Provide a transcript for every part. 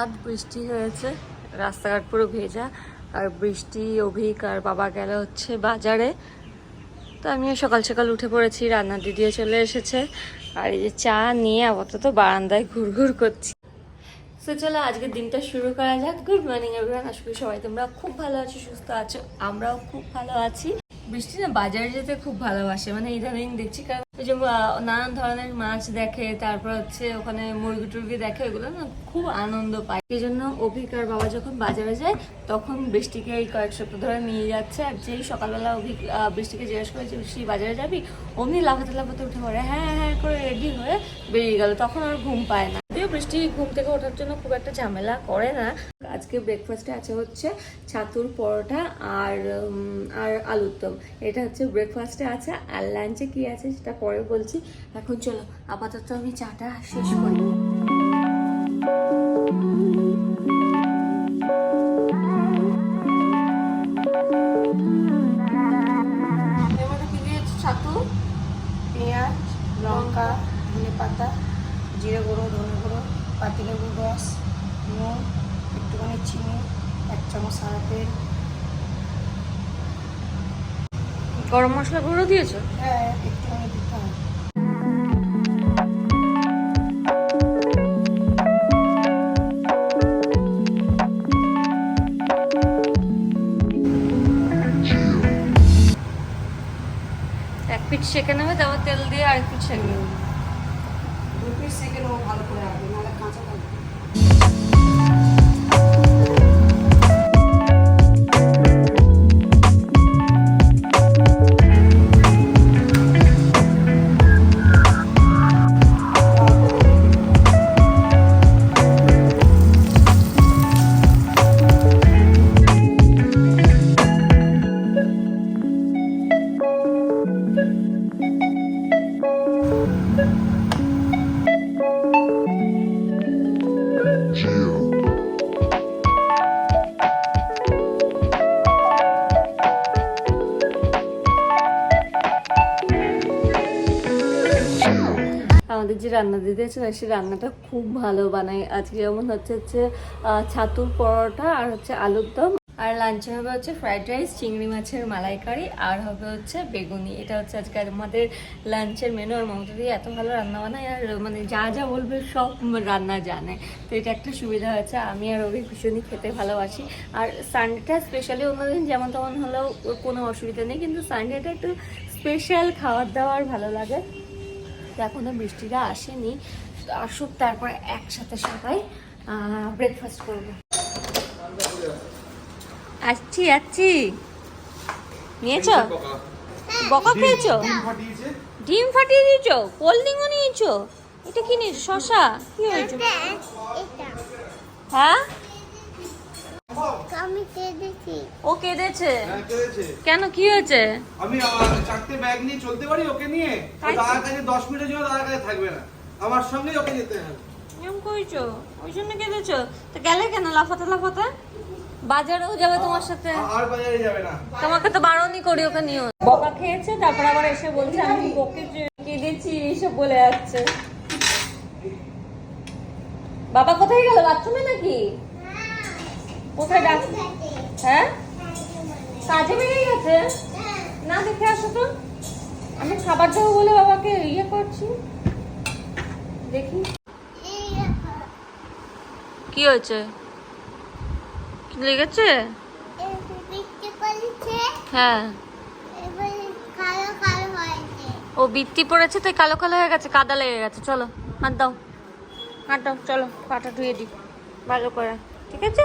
রাত বৃষ্টি হয়েছে, রাস্তাঘাট পুরো ভেজা, আর বৃষ্টি, অভিক আর বাবা গেল হচ্ছে বাজারে। তো আমিও সকাল সকাল উঠে পড়েছি, রান্না দিদিও চলে এসেছে, আর এই যে চা নিয়ে আপাতত বারান্দায় ঘুরঘুর করছি। তো চলো আজকের দিনটা শুরু করা যাক। গুড মর্নিং এভরিওয়ান আশা করি সবাই তোমরা খুব ভালো আছো, সুস্থ আছো, আমরাও খুব ভালো আছি। বৃষ্টি না বাজারে যেতে খুব ভালোবাসে মানে ইদানিং দেখছি কারণ ওই যে নানান ধরনের মাছ দেখে, তারপর হচ্ছে ওখানে মুরগি টুরগি দেখে ওগুলো না খুব আনন্দ পায়। এই জন্য অভিক আর বাবা যখন বাজারে যায়, তখন বৃষ্টিকে এই কয়েক সপ্তাহ ধরে নিয়ে যাচ্ছে। আর যেই সকালবেলা অভিক বৃষ্টিকে জিজ্ঞেস করেছে বৃষ্টি বাজারে যাবি? অমনি লাফাতে লাফাতে উঠে পড়ে হ্যাঁ হ্যাঁ করে রেডি হয়ে বেরিয়ে গেল। তখন আর ঘুম পায় না। যদিও বৃষ্টি ঘুম থেকে ওঠার জন্য খুব একটা ঝামেলা করে না। আজকে ব্রেকফাস্টে আছে হচ্ছে ছাতুর পরোটা আর আর আলুর দম। এটা হচ্ছে ব্রেকফাস্টে আছে। আর লাঞ্চে কি আছে সেটা পরে বলছি। এখন চলো, আপাতত আমি চাটা শেষ করি পাতিলেবুর রস নুন একটুখানি চিনি এক চামচ সাদা তেল। গরম মশলা গুঁড়ো দিয়েছ? হ্যাঁ একটুখানি দিতে হবে। এক পিঠ সেঁকে নেবে তারপর তেল দিয়ে আরেক পিঠ সেঁকে নেবে। রান্না না সেই রান্নাটা খুব ভালো বানায়। আজকে যেমন হচ্ছে হচ্ছে ছাতুর পরোটা আর হচ্ছে আলুর দম। আর লাঞ্চে হবে হচ্ছে ফ্রাইড রাইস চিংড়ি মাছের মালাইকারি, আর হবে হচ্ছে বেগুনি। এটা হচ্ছে আজকে আমাদের লাঞ্চের মেনু আর মমতা দিয়ে এত ভালো রান্না বানায়, আর মানে যা যা বলবে সব রান্না জানে। তো এটা একটা সুবিধা হয়েছে, আমি আর ওকে ভীষণই খেতে ভালোবাসি। আর সানডেটা স্পেশালি অন্যদিন যেমন তেমন হলেও কোনো অসুবিধা নেই, কিন্তু সানডেটা একটু স্পেশাল খাবার দাবার ভালো লাগে। তো এখনও বৃষ্টিটা আসেনি। তো আসুক তারপরে একসাথে সবাই ব্রেকফাস্ট করব। আসছি আসছি। নিয়েছো? বকা খেয়েছো? ডিম ফাটিয়ে দিয়েছ? কোল্ড ড্রিঙ্কও নিয়েছো? এটা কি নিয়েছো? শশা? কি হয়েছে? হ্যাঁ? আমি কেঁদেছি। ও কেঁদেছে? হ্যাঁ, কেন কি হয়েছে? আমি চারটে ব্যাগ নিয়ে চলতে পারি ওকে নিয়ে? তো। দাদার কাছে দশ মিনিটের জন্য দাদার কাছে থাকবে না। আমার সঙ্গেই ওকে যেতে হবে। এরকম ওই জন্য কেঁদেছো? তো গেলে কেন? লাফাতে লাফাতে? বাজারেও যাবে তোমার সাথে? আর বাজারে যাবে না। তোমাকে তো বারণই করি ওকে নিও বকা খেয়েছে তারপর আবার এসে বলছে আমি বকে কেঁদেছি এইসব বলে যাচ্ছে। বাবা কোথায় গেল? বাথরুমে নাকি? কোথায় ডাক হ্যাঁ? কাজে বেরিয়ে গেছে? না, দেখে আসো তো। আমি খাবার দেবো বলে বাবাকে ইয়ে করছি। দেখি। কি হয়েছে? লেগেছে? হ্যাঁ। ও বৃত্তি পড়েছে, তাই কালো কালো হয়ে গেছে, কাদা লেগে গেছে। চলো, হাত দাও। হাত দাও, চলো, পাটা ধুয়ে দিই। ভালো করে, ঠিক আছে?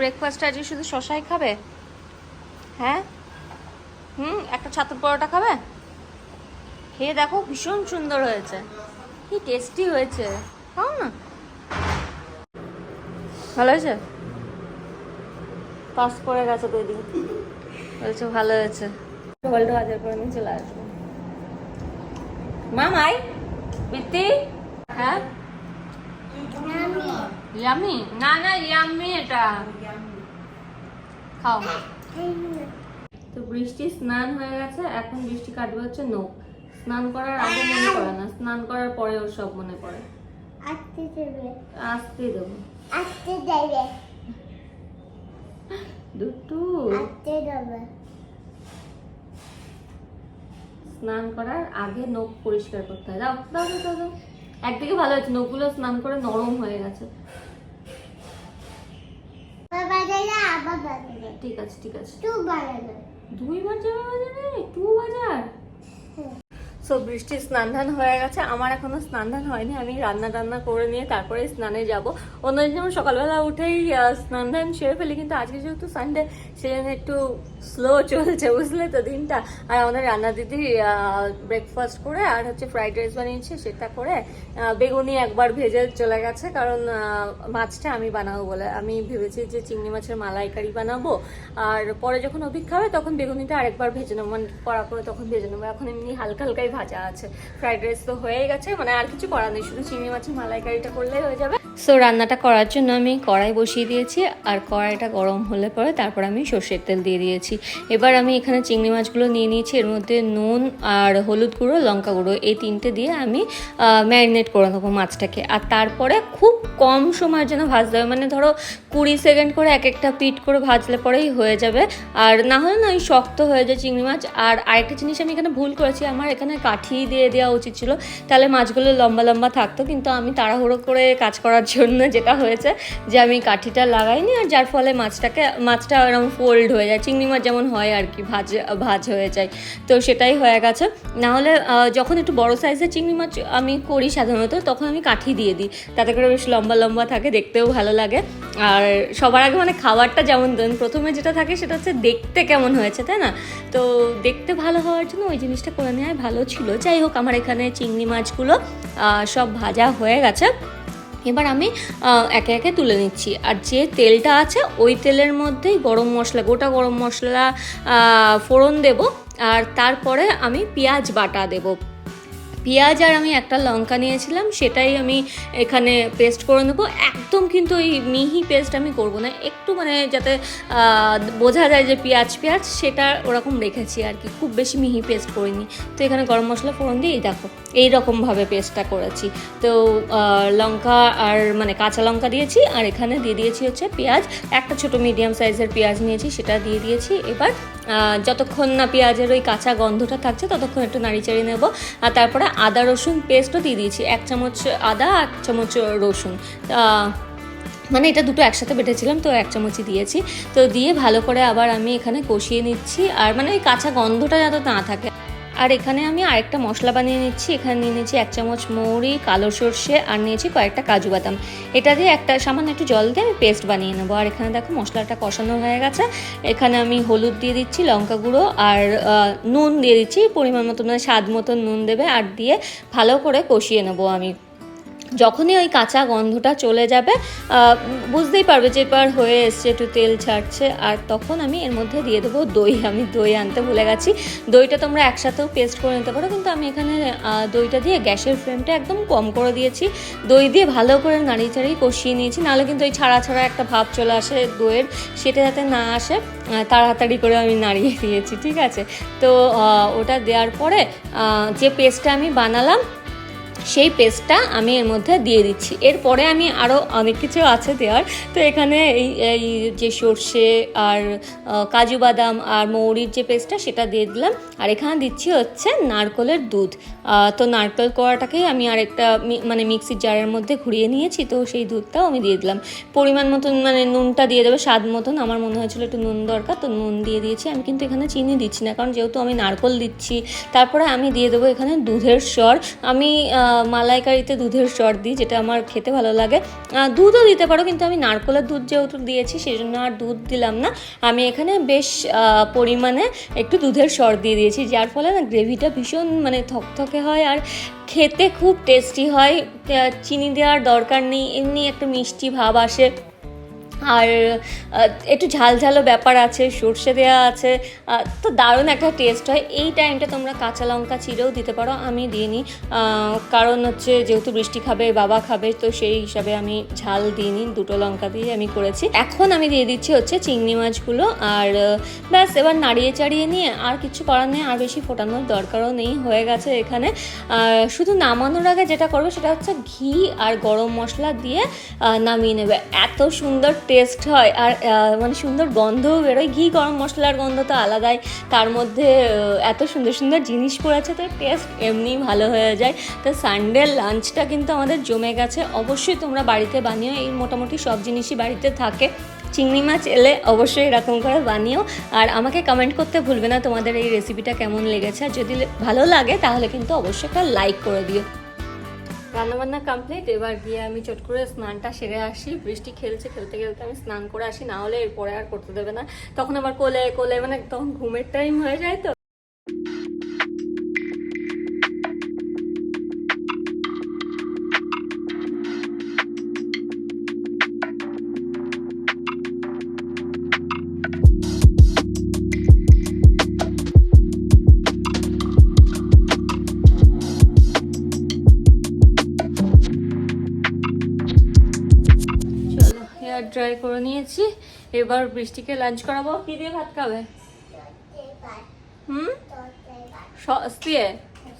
ব্রেকফাস্টে আজকে শুধু শশাই খাবে? হ্যাঁ? হুম একটা ছাতুর পরোটা খাবে? খেয়ে দেখো ভীষণ সুন্দর হয়েছে। কি টেস্টি হয়েছে খাও না? ভালো হয়েছে? পাস করে গেছে তো দিন বলছে ভালো হয়েছে। হলটা বাজার করে নিয়ে চলে আসব। মামাই বিত্তি হ্যাঁ? ইয়ামি না না ইয়ামি এটা। খাও। তো বৃষ্টি স্নান হয়ে গেছে এখন বৃষ্টি কাটবে হচ্ছে নখ। স্নান করার আগে মনে পড়ে না স্নান করার পরে ওর সব মনে পড়ে। আসতে দেবে। আসতে দেবো। আসতে দেবে। দুটু। আসতে দেবে। স্নান করার আগে নখ পরিষ্কার করতে হয়। দাও দাও দাও, দাও। একদিকে ভালো হচ্ছে নখগুলো স্নান করে নরম হয়ে গেছে আবার বাজারে আবার বাজারে ঠিক আছে ঠিক আছে। টু বাজার দুই বাজার বাজারে টু বাজার? সো বৃষ্টির স্নান ধান হয়ে গেছে। আমার এখনও স্নান ধান হয়নি। আমি রান্না টান্না করে নিয়ে তারপরে স্নানে যাব। অন্যদিন যেমন সকালবেলা উঠেই স্নান ধান সেরে ফেলি, কিন্তু আজকে যেহেতু সানডে সেজন্য একটু স্লো চলছে, বুঝলে তো দিনটা। আর আমাদের রান্না দিদি ব্রেকফাস্ট করে আর হচ্ছে ফ্রাইড রাইস বানিয়েছে, সেটা করে বেগুনি একবার ভেজে চলে গেছে। কারণ মাছটা আমি বানাবো বলে। আমি ভেবেছি যে চিংড়ি মাছের মালাইকারি বানাবো। আর পরে যখন অভিক খাবে তখন বেগুনিটা আরেকবার ভেজে নেব। মানে কড়া করে তখন ভেজে নেব। এখন এমনি হালকা হালকাই ভাজা আছে। ফ্রাইড রাইস তো হয়ে গেছে মানে আর কিছু করার নেই, শুধু চিংড়ি মাছের মালাইকারিটা করলেই হয়ে যাবে। সো রান্নাটা করার জন্য আমি কড়াই বসিয়ে দিয়েছি, আর কড়াইটা গরম হলে পরে তারপর আমি সর্ষের তেল দিয়ে দিয়েছি। এবার আমি এখানে চিংড়ি মাছগুলো নিয়ে নিয়েছি, এর মধ্যে নুন আর হলুদ গুঁড়ো, লঙ্কা গুঁড়ো, এই তিনটে দিয়ে আমি ম্যারিনেট করে নেব মাছটাকে। আর তারপরে খুব কম সময়ের জন্য ভাজতে হবে মানে ধরো কুড়ি সেকেন্ড করে এক একটা পিট করে ভাজলে পরেই হয়ে যাবে। আর না হলে না, ওই শক্ত হয়ে যায় চিংড়ি মাছ। আর আরেকটা জিনিস আমি এখানে ভুল করেছি, আমার এখানে কাঠি দিয়ে দেওয়া উচিত ছিল। তাহলে মাছগুলো লম্বা লম্বা থাকতো, কিন্তু আমি তাড়াহুড়ো করে কাজ করার জন্য যেটা হয়েছে যে আমি কাঠিটা লাগাইনি আর যার ফলে মাছটাকে, মাছটা এরকম ফোল্ড হয়ে যায়। চিংড়ি মাছ যেমন হয় আর কি, ভাজ ভাজ হয়ে যায়। তো সেটাই হয়ে গেছে। নাহলে যখন একটু বড় সাইজের চিংড়ি মাছ আমি করি সাধারণত, তখন আমি কাঠি দিয়ে দিই। তাতে করে বেশ লম্বা লম্বা থাকে, দেখতেও ভালো লাগে। আর সবার আগে মানে খাবারটা যেমন প্রথমে যেটা থাকে সেটা হচ্ছে দেখতে কেমন হয়েছে, তাই না? তো দেখতে ভালো হওয়ার জন্য ওই জিনিসটা করে নেওয়াই ভালো ছিল। যাই হোক, আমার এখানে চিংড়ি মাছগুলো সব ভাজা হয়ে গেছে। এবার আমি একে একে তুলে নিচ্ছি। আর যে তেলটা আছে, ওই তেলের মধ্যেই গরম মশলা, গোটা গরম মশলা ফোড়ন দেব। আর তারপরে আমি পেঁয়াজ বাটা দেব। পেঁয়াজ আর আমি একটা লঙ্কা নিয়েছিলাম, সেটাই আমি এখানে পেস্ট করে নেব। একদম কিন্তু ওই মিহি পেস্ট আমি করব না, একটু মানে যাতে বোঝা যায় যে পেঁয়াজ পেঁয়াজ, সেটা ওরকম রেখেছি আর কি, খুব বেশি মিহি পেস্ট করিনি। তো এখানে গরম মশলা ফোড়ন দিয়ে দেখো এই রকমভাবে পেস্টটা করেছি। তো লঙ্কা আর মানে কাঁচা লঙ্কা দিয়েছি, আর এখানে দিয়ে দিয়েছি হচ্ছে পেঁয়াজ। একটা ছোট মিডিয়াম সাইজের পেঁয়াজ নিয়েছি, সেটা দিয়ে দিয়েছি। এবার যতক্ষণ না পেঁয়াজের ওই কাঁচা গন্ধটা থাকছে, ততক্ষণ একটু নাড়িচাড়ি নেব। আর তারপরে আদা, রসুন পেস্টও দিয়ে দিয়েছি। এক চামচ আদা, এক চামচ রসুন। মানে এটা দুটো একসাথে বেটেছিলাম, তো এক চামচই দিয়েছি। তো দিয়ে ভালো করে আবার আমি এখানে কষিয়ে নিচ্ছি। আর মানে ওই কাঁচা গন্ধটা যাতে না থাকে। আর এখানে আমি আরেকটা মশলা বানিয়ে নিচ্ছি। এখানে নিয়ে নিয়েছি এক চামচ মৌরি, কালো সর্ষে আর নিয়েছি কয়েকটা কাজু বাদাম। এটা দিয়ে একটা সামান্য একটু জল দিয়ে আমি পেস্ট বানিয়ে নেব। আর এখানে দেখো মশলাটা কষানো হয়ে গেছে। এখানে আমি হলুদ দিয়ে দিচ্ছি লঙ্কা গুঁড়ো আর নুন দিয়ে দিচ্ছি। পরিমাণ মতো মানে স্বাদ মতো নুন দেবে আর দিয়ে ভালো করে কষিয়ে নেব আমি। যখনই ওই কাঁচা গন্ধটা চলে যাবে বুঝতেই পারবে যে এবার হয়ে এসছে, একটু তেল ছাড়ছে, আর তখন আমি এর মধ্যে দিয়ে দেবো দই। আমি দই আনতে ভুলে গেছি। দইটা তোমরা একসাথেও পেস্ট করে নিতে পারো, কিন্তু আমি এখানে দইটা দিয়ে গ্যাসের ফ্লেমটা একদম কম করে দিয়েছি। দই দিয়ে ভালো করে নাড়িয়ে চাড়িয়ে কষিয়ে নিয়েছি, নাহলে কিন্তু ওই ছাড়া ছাড়া একটা ভাব চলে আসে দইয়ের, সেটা যাতে না আসে তাড়াতাড়ি করে আমি নাড়িয়ে দিয়েছি, ঠিক আছে? তো ওটা দেওয়ার পরে যে পেস্টটা আমি বানালাম সেই পেস্টটা আমি এর মধ্যে দিয়ে দিচ্ছি। এরপরে আমি আরও অনেক কিছু আছে দেওয়ার তো এখানে এই এই যে সর্ষে আর কাজু বাদাম আর মৌরির যে পেস্টটা সেটা দিয়ে দিলাম। আর এখানে দিচ্ছি হচ্ছে নারকলের দুধ। তো নারকেল কোয়াটাকেই আমি আরেকটা মি- মানে মিক্সির জারের মধ্যে ঘুরিয়ে নিয়েছি, তো সেই দুধটাও আমি দিয়ে দিলাম। পরিমাণ মতন মানে নুনটা দিয়ে দেবে, স্বাদ মতন। আমার মনে হয়েছিল একটু নুন দরকার, তো নুন দিয়ে দিয়েছি। আমি কিন্তু এখানে চিনি দিচ্ছি না, কারণ যেহেতু আমি নারকল দিচ্ছি, তারপরে আমি দিয়ে দেবো এখানে দুধের স্বর। আমি মালাইকারিতে দুধের সর দিই, যেটা আমার খেতে ভালো লাগে। দুধও দিতে পারো, কিন্তু আমি নারকলের দুধ যেহেতু দিয়েছি সেই জন্য আর দুধ দিলাম না। আমি এখানে বেশ পরিমাণে একটু দুধের সর দিয়ে দিয়েছি, যার ফলে না গ্রেভিটা ভীষণ মানে থকথকে হয় আর খেতে খুব টেস্টি হয়। চিনি দেওয়ার দরকার নেই, এমনি একটা মিষ্টি ভাব আসে। আর একটু ঝালঝালো ব্যাপার আছে, সর্ষে দেওয়া আছে তো দারুণ একটা টেস্ট হয়। এই টাইমটা তোমরা কাঁচা লঙ্কা চিড়েও দিতে পারো, আমি দিইনি। কারণ হচ্ছে যেহেতু বৃষ্টি খাবে, বাবা খাবে, তো সেই হিসাবে আমি ঝাল দিইনি, দুটো লঙ্কা দিয়ে আমি করেছি। এখন আমি দিয়ে দিচ্ছি হচ্ছে চিংড়ি মাছগুলো, আর, ব্যাস, এবার নাড়িয়ে চাড়িয়ে নিয়ে আর কিছু করার নেই, আর বেশি ফোটানোর দরকারও নেই, হয়ে গেছে এখানে। শুধু নামানোর আগে যেটা করবে সেটা হচ্ছে ঘি আর গরম মশলা দিয়ে নামিয়ে নেবে। এত সুন্দর টেস্ট হয় আর মানে সুন্দর গন্ধও বেরোয়। ঘি, গরম মশলার গন্ধ তো আলাদাই। তার মধ্যে এত সুন্দর সুন্দর জিনিস পড়েছে, তো টেস্ট এমনিই ভালো হয়ে যায়। তো সানডে লাঞ্চটা কিন্তু আমাদের জমে গেছে। অবশ্যই তোমরা বাড়িতে বানিও। এই মোটামুটি সব জিনিসই বাড়িতে থাকে। চিংড়ি মাছ এলে অবশ্যই এরকম করে বানিও। আর আমাকে কমেন্ট করতে ভুলবে না তোমাদের এই রেসিপিটা কেমন লেগেছে। আর যদি ভালো লাগে, তাহলে কিন্তু অবশ্যই একটা লাইক করে দিও। রান্নাবান্না কমপ্লিট এবার গিয়ে আমি চট করে স্নানটা সেরে আসি। বৃষ্টি খেলছে, খেলতে খেলতে আমি স্নান করে আসি, না হলে এরপরে আর করতে দেবে না। তখন আবার কোলে কোলে মানে তখন ঘুমের টাইম হয়ে যায় তো। ড্রাই করে নিয়েছি। এবার বৃষ্টিকে লাঞ্চ করাবো। কি দিয়ে ভাত খাবে? হুম? সস দিয়ে?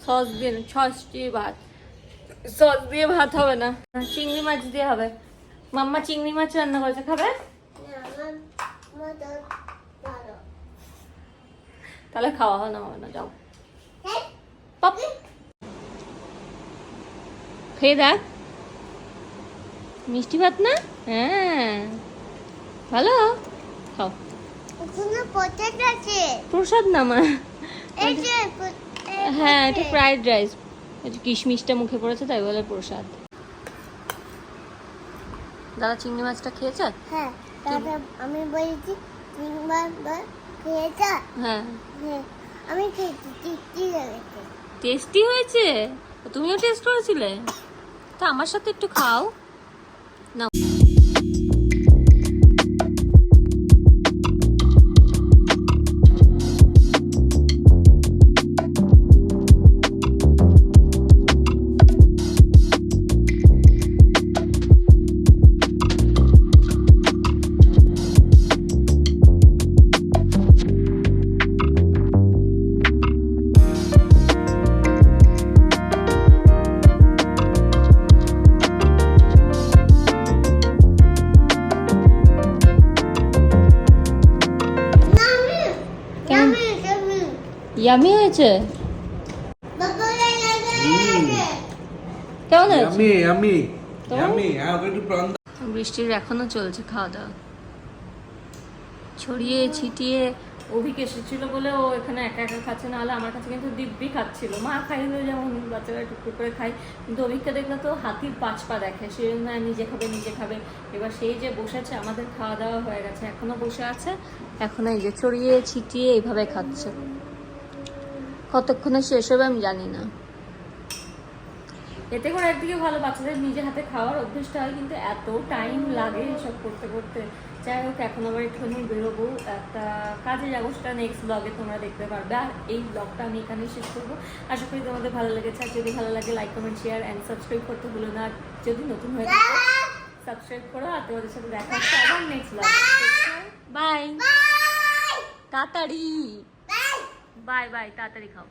সস দিয়ে সস দিয়ে ভাত। সস দিয়ে ভাত হবে না। চিংড়ি মাছ দিয়ে হবে। মাম্মা চিংড়ি মাছ রান্না করেছে খাবে? তাহলে খাওয়া হয় না হবে না যাও। পাপ। খেয়ে দেখ। মিষ্টি ভাত না? হ্যাঁ। ভালো? খাও। ওখানে পটেট আছে। প্রসাদ না মা? হ্যাঁ এটা। ফ্রাইড রাইস কিশমিশটা মুখে পড়েছে তাই বলে প্রসাদ। দাদা চিংড়ি মাছটা খেয়েছে? হ্যাঁ আমি বলেছি তিনবার বার খেয়েছা? হ্যাঁ। হ্যাঁ আমি খেয়েছি লেগেছে টেস্টি হয়েছে? তুমিও টেস্ট করেছিলে? তা আমার সাথে একটু খাও। না ইয়ামি হয়েছে? কেমন হয়েছে? দাও। বৃষ্টির এখনও চলছে খাওয়া দাওয়া। ছড়িয়ে ছিটিয়ে অভিক এসেছিল বলে ও এখানে একা একা খাচ্ছে না হলে আমার কাছে কিন্তু দিব্যি খাচ্ছিল। মা খাইলে যেমন বাচ্চারা টুকটুক করে খায় কিন্তু অভিককে দেখলে তো হাতির পাঁচ পা দেখে। সেই জন্য নিজে খাবে নিজে খাবে। এবার সেই যে বসেছে আমাদের খাওয়া দাওয়া হয়ে গেছে এখনও বসে আছে। এখন এই যে ছড়িয়ে ছিটিয়ে এইভাবে খাচ্ছে। কতক্ষণে শেষ হবে আমি জানি না। এতে করে একদিকে ভালো বাচ্চাদের নিজে হাতে খাওয়ার অভ্যেসটা হয় কিন্তু এত টাইম লাগে এসব করতে করতে। যাই হোক এখন আবার একটুখানি বেরোবো একটা কাজে যাব সেটা নেক্সট ব্লগে তোমরা দেখতে পারবে। আর এই ব্লগটা আমি এখানেই শেষ করব। আশা করি তোমাদের ভালো লেগেছে। আর যদি ভালো লাগে like comment share and subscribe করতে ভুলো না। আর যদি নতুন হয়ে থাকে সাবস্ক্রাইব করো। আর তোমাদের সাথে দেখা হচ্ছে আবার নেক্সট ব্লগ বাই তাড়াতাড়ি। বাই বাই তাড়াতাড়ি খাও।